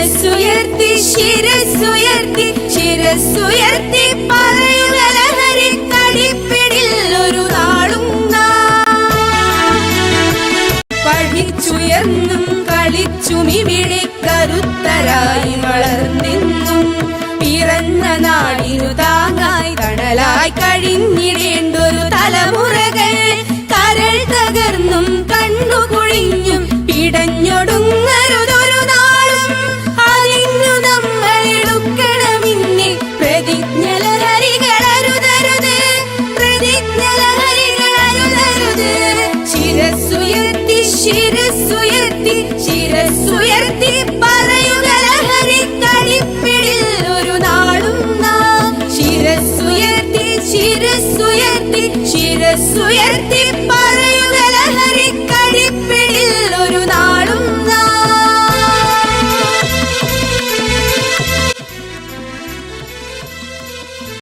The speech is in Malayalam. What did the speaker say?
ശിരസ്സുയർത്തി ശിരസുയർത്തി ശിരസുയർത്തി പറയുക ലഹരിക്കടിപ്പിടിൽ ഒരു നാളും പഠിച്ചുയർന്നും കളിച്ചും ഇവിടെ കരുത്തരായി വളർന്നെന്നും പിറന്ന നാടിനു താങ്ങായി തണലായി കഴിഞ്ഞിടേണ്ടൊരു തലമുറകൾ കരൾ തകർന്നും കണ്ണു പിടഞ്ഞൊടുങ്ങരുതൊരു ശിരസ്സുയർത്തി ശിരസുയർത്തി പറയുക ലഹരി കളിപ്പിടിൽ ഒരു നാളും നാം. ശിരസുയർത്തി ശിരസുയർത്തി ശിരസുയർത്തി പറയുക